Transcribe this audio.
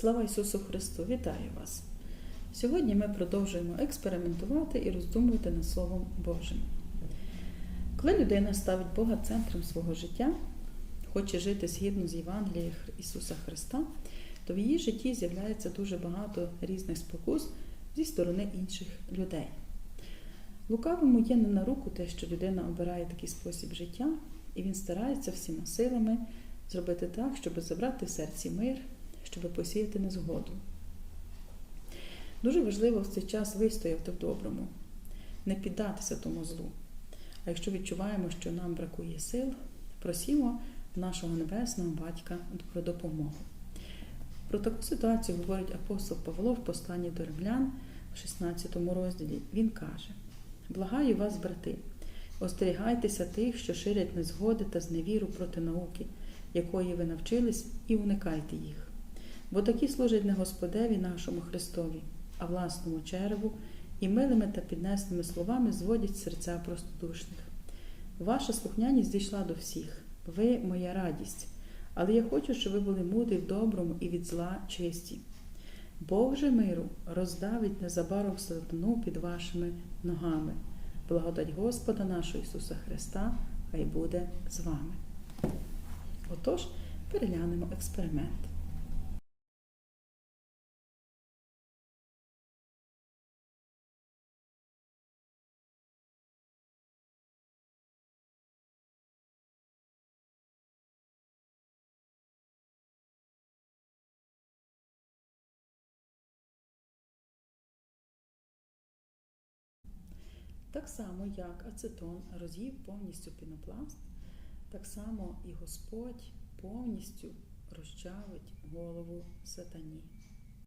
Слава Ісусу Христу! Вітаю вас! Сьогодні ми продовжуємо експериментувати і роздумувати над Словом Божим. Коли людина ставить Бога центром свого життя, хоче жити згідно з Євангелієм Ісуса Христа, то в її житті з'являється дуже багато різних спокус зі сторони інших людей. Лукавому є не на руку те, що людина обирає такий спосіб життя, і він старається всіма силами зробити так, щоб забрати в серці мир, щоб посіяти незгоду. Дуже важливо в цей час вистояти в доброму, не піддатися тому злу. А якщо відчуваємо, що нам бракує сил, просімо нашого небесного батька про допомогу. Про таку ситуацію говорить апостол Павло в посланні до римлян в 16 розділі. Він каже: Благаю вас, брати, остерігайтеся тих, що ширять незгоди та зневіру проти науки, якої ви навчились, і уникайте їх. Бо такі служать не Господеві нашому Христові, а власному череву, і милими та піднесними словами зводять серця простодушних. Ваша слухняність дійшла до всіх, ви моя радість, але я хочу, щоб ви були мудрі в доброму і від зла чисті. Бог же миру роздавить незабаром сатану під вашими ногами. Благодать Господа нашого Ісуса Христа, хай буде з вами. Отож, переглянемо експеримент. Так само, як ацетон роз'їв повністю пінопласт, так само і Господь повністю розчавить голову сатані.